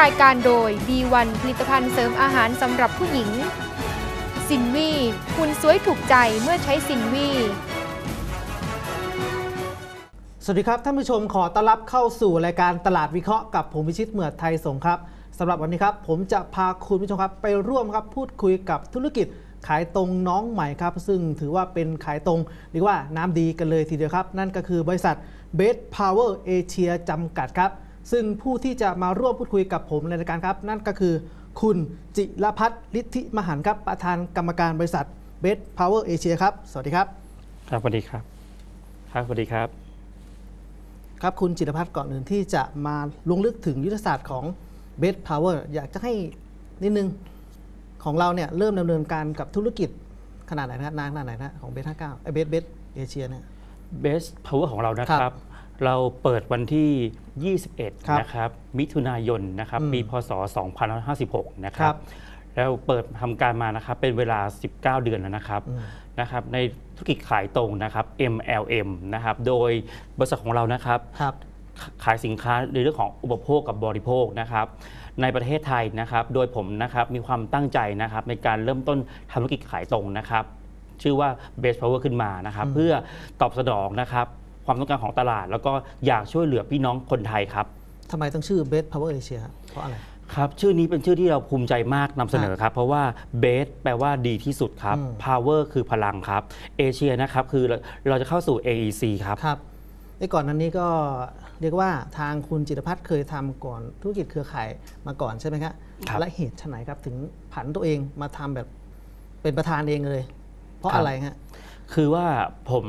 รายการโดย B1 ผลิตภัณฑ์เสริมอาหารสำหรับผู้หญิง สินวีคุณสวยถูกใจเมื่อใช้สินวีสวัสดีครับท่านผู้ชมขอต้อนรับเข้าสู่รายการตลาดวิเคราะห์กับผมวิชิตเหมือดไทยสงครับสำหรับวันนี้ครับผมจะพาคุณผู้ชมครับไปร่วมครับพูดคุยกับธุรกิจขายตรงน้องใหม่ครับ ซึ่งถือว่าเป็นขายตรงเรียกว่าน้ำดีกันเลยทีเดียวครับ นั่นก็คือบริษัท Best Power Asia จำกัดครับ ซึ่งผู้ที่จะมาร่วมพูดคุยกับผมในรายการครับ นั่นก็คือ คุณจิรพัฒน์ฤทธิมหันต์ครับ ประธานกรรมการบริษัท Best Power Asia ครับ สวัสดีครับ ครับสวัสดีครับ ครับสวัสดีครับ ครับคุณจิรพัฒน์ก่อนอื่นที่จะมาลงลึกถึงยุทธศาสตร์ของ Best Power อยากจะให้นิดนึงของเราเนี่ยเริ่มดำเนินการกับธุรกิจขนาดไหนนะนานขนาดไหนนะของเบส59ไอเบสเบสเอเชียเนี่ย Best Power ของเรานะคครัรับบ เราเปิดวันที่ครับ21 นะครับ มิถุนายนนะครับอืมปี พศ 2556 นะคครัรับบแล้วเปิดทำการมานะครับ เป็นเวลา 19 เดือนแล้วนะครับอืมนะครับ ในธุรกิจขายตรงนะครับ MLM นะครับ โดยบริษัทของเรานะครับครับขายสินค้าในเรื่องของอุปโภคกับบริโภคนะครับ ในประเทศไทยนะครับ โดยผมนะครับมีความตั้งใจนะครับ ในการเริ่มต้นทำธุรกิจขายตรงนะครับ ชื่อว่า Base Power ขึ้นมานะครับอืมเพื่อตอบสนองนะครับ ความต้องการของตลาด แล้วก็อยากช่วยเหลือพี่น้องคนไทยครับ ทำไมต้องชื่อ Best Power Asia ครับเพราะอะไร ครับ ชื่อนี้เป็นชื่อที่เราภูมิใจมากนำเสนอครับ เพราะว่า Base แปลว่าดีที่สุดครับ อืม Power คือพลังครับเอเชียนะครับคือเราเราจะเข้าสู่ AEC ครับ ครับในก่อนนั้นนี้ก็เรียกว่าทางคุณจิรพัฒน์เคยทำก่อนธุรกิจเครือข่ายมาก่อนใช่ไหมครับครับ และเหตุไฉนครับถึงผันตัวเองมาทำแบบเป็นประธานเองเลย เพราะครับอะไรฮะ คือว่าผม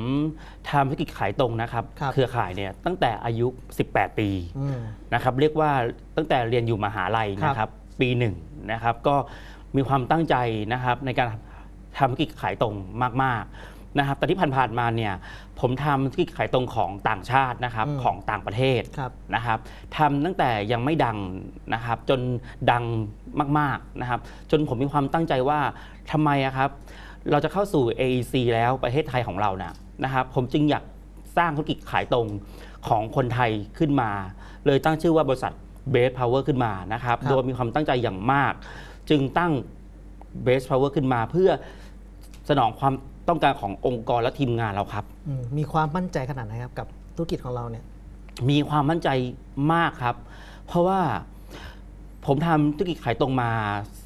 ทำธุรกิจขายตรงนะครับครับ เครือข่ายเนี่ยตั้งแต่อายุ 18 ปีอืม นะครับเรียกว่าตั้งแต่เรียนอยู่มหาลัยนะครับปีหนึ่งนะครับก็มีความตั้งใจนะครับในการทำธุรกิจขายตรงมากๆนะครับแต่ที่ผ่านๆมาเนี่ยผมทำธุรกิจขายตรงของต่างชาตินะครับอืม ของต่างประเทศ ครับ นะครับทำตั้งแต่ยังไม่ดังนะครับจนดังมากๆนะครับจนผมมีความตั้งใจว่าทำไมอะครับ เราจะเข้าสู่ AEC แล้วประเทศไทยของเรานะนะครับผมจึงอยากสร้างธุรกิจขายตรงของคนไทยขึ้นมา เลยตั้งชื่อว่าบริษัท Base Power ขึ้นมานะครับครับโดยมีความตั้งใจอย่างมาก จึงตั้ง Base Power ขึ้นมา เพื่อสนองความต้องการขององค์กรและทีมงานเราครับอืมมีความมั่นใจขนาดไหนครับกับธุรกิจของเราเนี่ยมีความมั่นใจมากครับ เพราะว่าผมทำธุรกิจขายตรงมา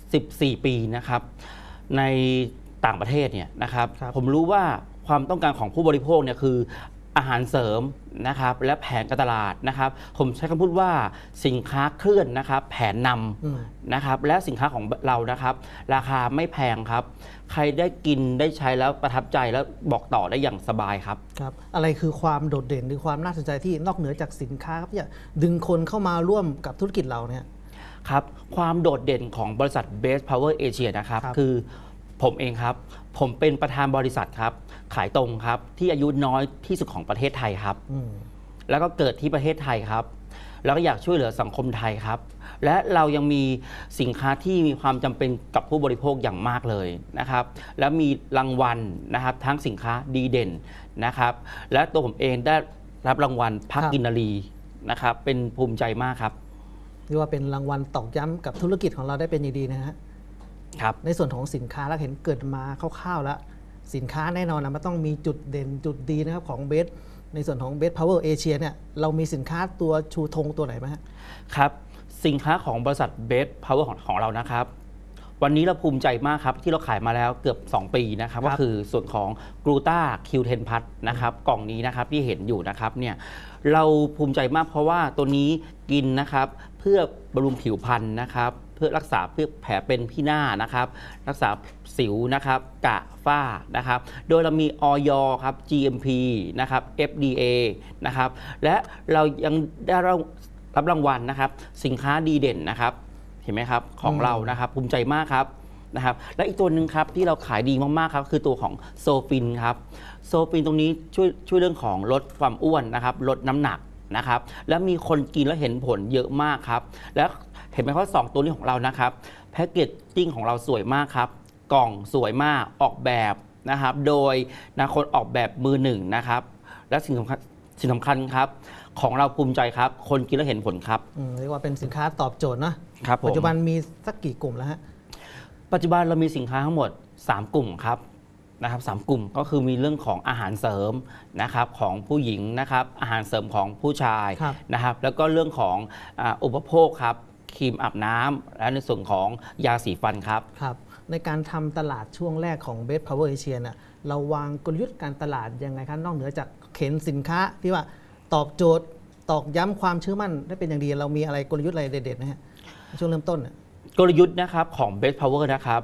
14 ปีนะครับ ใน ต่างประเทศเนี่ยนะครับครับผมรู้ว่าความต้องการของผู้บริโภคเนี่ยคืออาหารเสริมนะครับและแผนการตลาดนะครับ ผมใช้คำพูดว่าสินค้าเคลื่อนนะครับแผนนำอืมนะครับและสินค้าของเรานะครับ ราคาไม่แพงครับ ใครได้กินได้ใช้แล้วประทับใจแล้วบอกต่อได้อย่างสบายครับครับ อะไรคือความโดดเด่นหรือความน่าสนใจที่นอกเหนือจากสินค้าครับที่จะดึงคนเข้ามาร่วมกับธุรกิจเราเนี่ยครับความโดดเด่นของบริษัท Base Power Asia นะครับครับคือ ผมเองครับ ผมเป็นประธานบริษัทครับ ขายตรงครับ ที่อายุน้อยที่สุดของประเทศไทยครับอืมแล้วแล้วก็เกิดที่ประเทศไทยครับ แล้วก็อยากช่วยเหลือสังคมไทยครับ และเรายังมีสินค้าที่มีความจำเป็นกับผู้บริโภคอย่างมากเลยนะครับ แล้วมีรางวัลนะครับ ทั้งสินค้าดีเด่นนะครับ และตัวผมเองได้รับรางวัลพักครับกินนารีนะครับ เป็นภูมิใจมากครับเรียกว่าเป็นรางวัลตอกย้ำกับธุรกิจของเราได้เป็นอย่างดีนะฮะครับ ในส่วนของสินค้าแล้วเห็นเกิดมาคร่าวๆแล้ว สินค้าแน่นอนนะมันต้องมีจุดเด่นจุดดีนะครับของเบสในส่วนของเบสพาวเวอร์เอเชียเนี่ยเรามีสินค้าตัวชูธงตัวไหนไหมฮะครับ สินค้าของบริษัทเบสพาวเวอร์ของของเรานะครับ วันนี้เราภูมิใจมากครับ ที่เราขายมาแล้วเกือบ 2 ปีนะครับครับก็คือส่วนของกลูตาคิวเทนพัทนะครับกล่องนี้นะครับที่เห็นอยู่นะครับเนี่ยเราภูมิใจมากเพราะว่าตัวนี้กินนะครับเพื่อบำรุงผิวพรรณนะครับเพื่อรักษาเพื่อแผลเป็นที่หน้านะครับ รักษาสิวนะครับกะฝ้านะครับ โดยเรามีออยครับ GMP นะครับ FDA นะครับ และเรายังได้รับรางวัลนะครับ สินค้าดีเด่นนะครับ เห็นไหมครับของเรานะครับภูมิใจมากครับนะครับและอีกตัวหนึ่งครับที่เราขายดีมากๆครับคือตัวของโซฟินครับโซฟินตรงนี้ช่วยช่วยเรื่องของลดความอ้วนนะครับลดน้ำหนักนะครับ แล้วมีคนกินแล้วเห็นผลเยอะมากครับ แล้วเห็นไหมว่าสองตัวนี้ของเรานะครับแพ็กเกจจิ้งของเราสวยมากครับกล่องสวยมากออกแบบนะครับ โดยนะคนออกแบบมือหนึ่งนะครับ และสิ่งสำคัญสิ่งสำคัญครับ ของเราภูมิใจครับ คนกินแล้วเห็นผลครับอืมเรียกว่าเป็นสินค้าตอบโจทย์นะครับผมปัจจุบันมีสักกี่กลุ่มแล้วฮะปัจจุบันเรามีสินค้าทั้งหมด 3 กลุ่มครับนะครับสามกลุ่มก็คือมีเรื่องของอาหารเสริมนะครับของผู้หญิงนะครับอาหารเสริมของผู้ชายครับนะครับแล้วก็เรื่องของอาอุปโภคครับ ครีมอาบน้ำและในส่วนของยาสีฟันครับครับ ในการทำตลาดช่วงแรกของ Best Power Asia เนี่ยเราวางกลยุทธ์การตลาดยังไงครับนอกเหนือจากเข็นสินค้าที่ว่าตอบโจทย์ตอกย้ำความเชื่อมั่นได้เป็นอย่างดี เรามีอะไรกลยุทธ์อะไรเด็ดๆนะฮะในช่วงเริ่มต้นน่ะกลยุทธ์นะครับของ Best Power นะครับ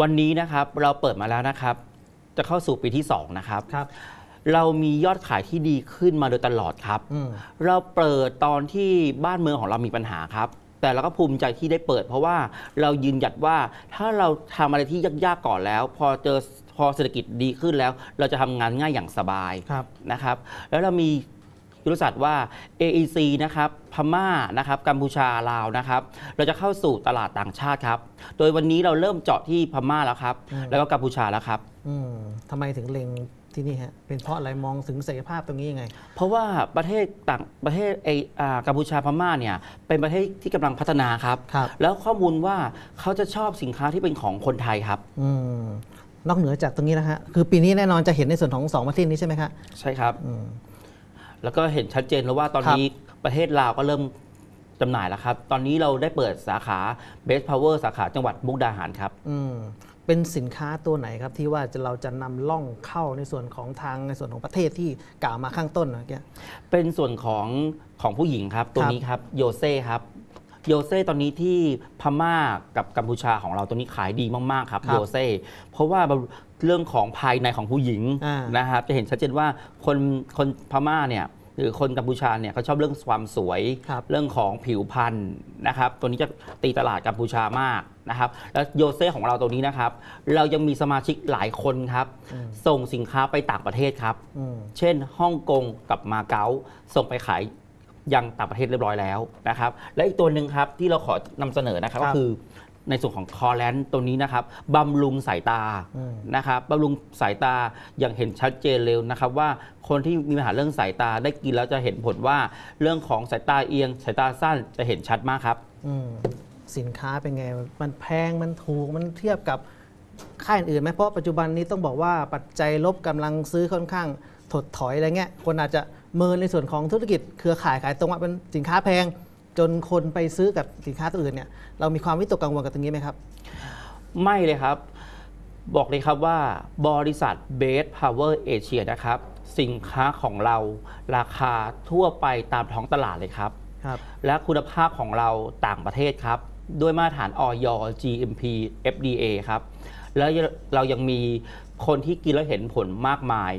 วันนี้นะครับเราเปิดมาแล้วนะครับ จะเข้าสู่ปีที่ 2 นะครับครับเรามียอดขายที่ดีขึ้นมาโดยตลอดครับอืมเราเปิดตอนที่บ้านเมืองของเรามีปัญหาครับ แต่เราก็ภูมิใจที่ได้เปิด เพราะว่าเรายืนหยัดว่าถ้าเราทำอะไรที่ยากๆก่อนแล้ว พอเจอพอเศรษฐกิจดีขึ้นแล้ว เราจะทำงานง่ายอย่างสบาย ครับ นะครับ แล้วเรามียุทธศาสตร์ว่า AEC นะครับพม่านะครับกัมพูชาลาวนะครับ เราจะเข้าสู่ตลาดต่างชาติครับ โดยวันนี้เราเริ่มเจาะที่พม่าแล้วครับอืมแล้วก็กัมพูชาแล้วครับ อืมทำไมถึงเล็ง ที่นี่ฮะเป็นเพราะอะไรมองถึงศักยภาพตรงนี้ยังไง เพราะว่าประเทศต่างประเทศไออ่ากัมพูชาพม่าเนี่ยเป็นประเทศที่กำลังพัฒนาครับ ครับ แล้วข้อมูลว่าเขาจะชอบสินค้าที่เป็นของคนไทยครับ อืมนอกเหนือจากตรงนี้นะฮะคือปีนี้แน่นอนจะเห็นในส่วนของสองประเทศนี้ใช่ไหมครับใช่ครับ อืม แล้วก็เห็นชัดเจนแล้วว่าตอนนี้ประเทศลาวก็เริ่มจำหน่ายแล้วครับ ตอนนี้เราได้เปิดสาขา Best Power สาขาจังหวัดมุกดาหารครับ อืม เป็นสินค้าตัวไหนครับที่ว่าจะเราจะนำล่องเข้าในส่วนของทางในส่วนของประเทศที่กล่าวมาข้างต้นนะเมื่อกี้เป็นส่วนของของผู้หญิงครับ ตัวนี้ครับโยเซ่ครับโยเซ่ตอนนี้ที่พม่ากับกัมพูชาของเราตัวนี้ขายดีมาก ๆ ครับครับโยเซ่เพราะว่าเรื่องของภายในของผู้หญิงอ่านนะครับจะเห็นชัดเจนว่าคนคนพม่าเนี่ยหรือคนกัมพูชาเนี่ยเขาชอบเรื่องความสวยครับเรื่องของผิวพรรณนะครับ ตัวนี้จะตีตลาดกัมพูชามาก นะครับแล้วโยเซ่ของเราตัวนี้นะครับ เรายังมีสมาชิกหลายคนครับ ส่งสินค้าไปต่างประเทศครับอืมเช่นฮ่องกงกับมาเก๊าส่งไปขายยังต่างประเทศเรียบร้อยแล้วนะครับ และอีกตัวหนึ่งครับที่เราขอนำเสนอนะครับครับก็คือในส่วนของคอแลนตัวนี้นะครับบำรุงสายตาอืมนะครับบำรุงสายตาอย่างเห็นชัดเจนเลยนะครับ ว่าคนที่มีปัญหาเรื่องสายตาได้กินแล้วจะเห็นผลว่าเรื่องของสายตาเอียง สายตาสั้นจะเห็นชัดมากครับอืม สินค้าเป็นไง มันแพงมันถูกมันเทียบกับค่ายอื่นไหมเพราะปัจจุบันนี้ต้องบอกว่าปัจจัยลบกำลังซื้อค่อนข้างถดถอยอะไรเงี้ยคนอาจจะเมินในส่วนของธุรกิจเครือข่ายขายตรงว่าเป็นสินค้าแพง จนคนไปซื้อกับสินค้าตัวอื่นเนี่ยเรามีความวิตกกังวลกับตรงนี้ไหมครับ ไม่เลยครับ บอกเลยครับว่าบริษัท Base Power Asia นะครับ สินค้าของเราราคาทั่วไปตามท้องตลาดเลยครับครับและคุณภาพของเราต่างประเทศครับ ด้วยมาตรฐานออย GMP FDA ครับ แล้วเรายังมีคนที่กินแล้วเห็นผลมากมาย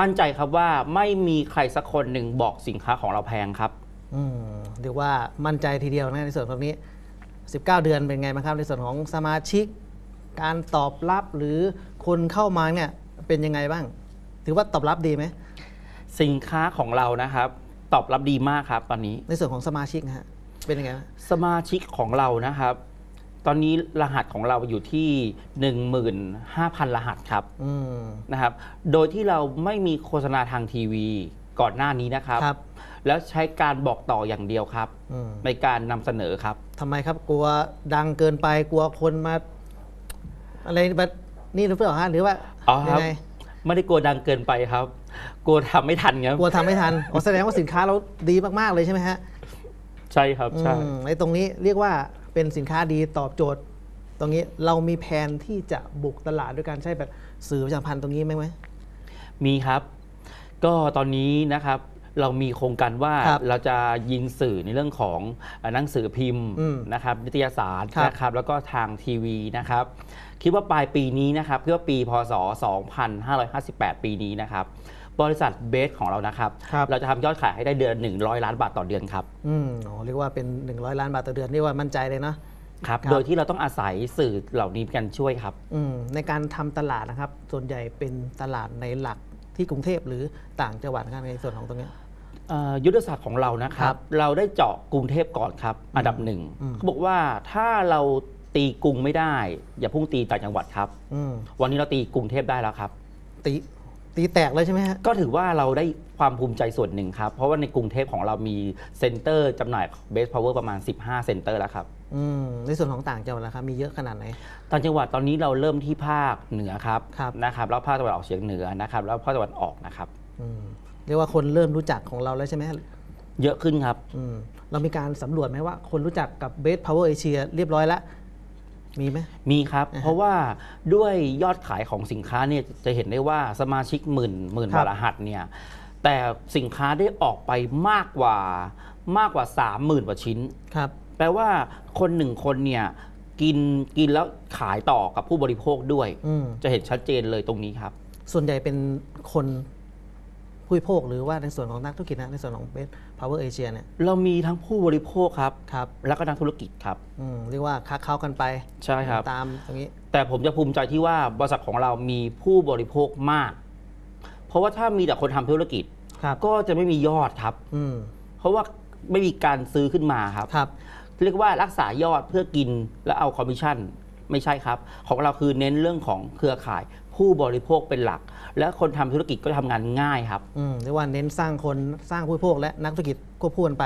มั่นใจครับว่าไม่มีใครสักคนหนึ่งบอกสินค้าของเราแพงครับอืมเรียกว่ามั่นใจทีเดียวนะในส่วนตรงนี้ 19 เดือนเป็นไงบ้างครับในส่วนของสมาชิก การตอบรับหรือคนเข้ามาเนี่ยเป็นยังไงบ้าง ถือว่าตอบรับดีไหมสินค้าของเรานะครับ ตอบรับดีมากครับตอนนี้ ในส่วนของสมาชิกนะฮะ เป็นยังไงบ้างสมาชิกของเรานะครับ ตอนนี้รหัสของเราอยู่ที่ 15,000 รหัสครับอืม นะครับ โดยที่เราไม่มีโฆษณาทางทีวีก่อนหน้านี้นะครับ ครับ แล้วใช้การบอกต่ออย่างเดียวครับ อืมในการนำเสนอครับ ทำไมครับกลัวดังเกินไปกลัวคนมา อะไรแบบนี่หรือเปล่าฮะหรือว่าอ๋อคยัรับ ไงไม่ได้กลัวดังเกินไปครับ กลัวทำไม่ทันครับ กลัวทำไม่ทันอ๋อแสดงว่าสินค้าเราดีมากๆเลยใช่ไหมฮะ ใช่ครับใช่อืมในตรงนี้เรียกว่าเป็นสินค้าดีตอบโจทย์ ตรงนี้เรามีแผนที่จะบุกตลาดด้วยการใช้แบบสื่อประชาสัมพันธ์ตรงนี้ไหมไหม มีครับ ก็ตอนนี้นะครับเรามีโครงการว่าครับเราจะยิงสื่อในเรื่องของเอ่อหนังสือพิมพ์อืมนะครับนิตยสารครับ นะครับแล้วก็ทางทีวีนะครับ คิดว่าปลายปีนี้นะครับคิดว่าปีพศ 2558 ปีนี้นะครับ บริษัทเบสของเรานะครับ ครับ เราจะทำยอดขายให้ได้เดือน 100 ล้านบาทต่อเดือนครับ อืมโอ้เรียกว่าเป็น 100 ล้านบาทต่อเดือนเรียกว่ามั่นใจเลยเนาะ ครับ ครับ โดยที่เราต้องอาศัยสื่อเหล่านี้กันช่วยครับ อืมในการทำตลาดนะครับ ส่วนใหญ่เป็นตลาดในหลักที่กรุงเทพหรือต่างจังหวัดนะครับในส่วนของตรงเนี้ย เอ่อยุทธศาสตร์ของเรานะคครัรับ บ เราได้เจาะกรุงเทพก่อนครับ อันดับหนึ่งอืมเขาบอกว่าถ้าเราตีกรุงไม่ได้ อย่าพุ่งตีต่างจังหวัดครับ อืมวันนี้เราตีกรุงเทพได้แล้วครับ ตี ตีแตกเลยใช่ไหมฮะ ก็ถือว่าเราได้ความภูมิใจส่วนหนึ่งครับ เพราะว่าในกรุงเทพของเรามีเซ็นเตอร์จำหน่ายเบสพาวเวอร์ประมาณ 15 เซ็นเตอร์แล้วครับ อืมในส่วนของต่างจังหวัดล่ะครับมีเยอะขนาดไหน ต่างจังหวัดตอนนี้เราเริ่มที่ภาคเหนือครับครับ นะครับ แล้วภาคตะวันออกเฉียงเหนือนะครับ แล้วภาคตะวันออกนะครับ อืมเรียกว่าคนเริ่มรู้จักของเราแล้วใช่ไหมเยอะขึ้นครับ อืมเรามีการสำรวจไหมว่าคนรู้จักกับ Best Power Asia เรียบร้อยแล้ว มีไหมมีครับอ่าฮะเพราะว่าด้วยยอดขายของสินค้าเนี่ยจะเห็นได้ว่าสมาชิกหมื่นหมื่นครับบาทรหัสเนี่ยแต่สินค้าได้ออกไปมากกว่ามากกว่า 30,000กว่าชิ้นครับแปลว่าคนหนึ่งคนเนี่ยกินกินแล้วขายต่อกับผู้บริโภคด้วยอืมจะเห็นชัดเจนเลยตรงนี้ครับ ส่วนใหญ่เป็นคนผู้บริโภคหรือว่าในส่วนของนักธุรกิจนะในส่วนของ Best Power Asia เนี่ยเรามีทั้งผู้บริโภคครับ ครับ แล้วก็นักธุรกิจครับ อืมเรียกว่าค้าเข้ากันไปใช่ครับ ตามตรงนี้ แต่ผมจะภูมิใจที่ว่าบริษัทของเรามีผู้บริโภคมาก เพราะว่าถ้ามีแต่คนทำธุรกิจ ครับ ก็จะไม่มียอดครับ อืมเพราะว่าไม่มีการซื้อขึ้นมาครับ ครับ เรียกว่ารักษายอดเพื่อกินแล้วเอาคอมมิชชั่น ไม่ใช่ครับ ของเราคือเน้นเรื่องของเครือข่าย ผู้บริโภคเป็นหลัก และคนทำธุรกิจก็ทำงานง่ายครับอืมเรียกว่าเน้นสร้างคนสร้างผู้บริโภคและนักธุรกิจควบคู่กันไป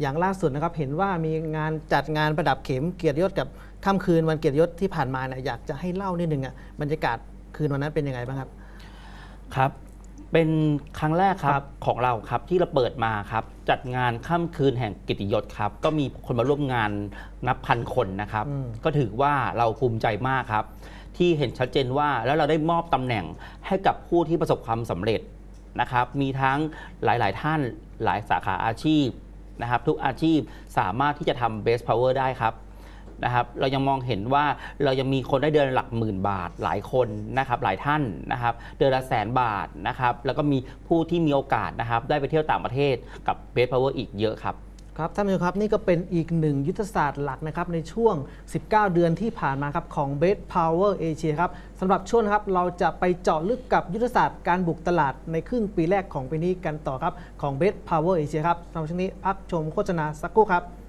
อย่างล่าสุดนะครับเห็นว่ามีงานจัดงานประดับเข็มเกียรติยศกับค่ำคืนวันเกียรติยศที่ผ่านมาเนี่ยอยากจะให้เล่านิดนึงอะบรรยากาศคืนวันนั้นเป็นยังไงบ้างครับครับเป็นครั้งแรกคครัรับบของเราครับที่เราเปิดมาครับจัดงานค่ำคืนแห่งกิตติยศครับ ก็มีคนมาร่วมงานนับพันคนนะครับอืมก็ถือว่าเราภูมิใจมากครับ ที่เห็นชัดเจนว่าแล้วเราได้มอบตำแหน่งให้กับผู้ที่ประสบความสำเร็จนะครับ มีทั้งหลาย ๆ ท่านหลายสาขาอาชีพนะครับ ทุกอาชีพสามารถที่จะทำ best power ได้ครับนะครับ เรายังมองเห็นว่าเรายังมีคนได้เดือนหลักหมื่นบาทหลายคนนะครับ หลายท่านนะครับ เดือนละแสนบาทนะครับ แล้วก็มีผู้ที่มีโอกาสนะครับ ได้ไปเที่ยวต่างประเทศกับ Best Power อีกเยอะครับ ครับท่านผู้ชมครับนี่ก็เป็นอีกหนึ่งยุทธศาสตร์หลักนะครับในช่วง 19 เดือนที่ผ่านมาครับของ Best Power Asia ครับสำหรับช่วงครับเราจะไปเจาะลึกกับยุทธศาสตร์การบุกตลาดในครึ่งปีแรกของปีนี้กันต่อครับของ Best Power Asia ครับสำหรับช่วงนี้พักชมโฆษณาสักครู่ครับ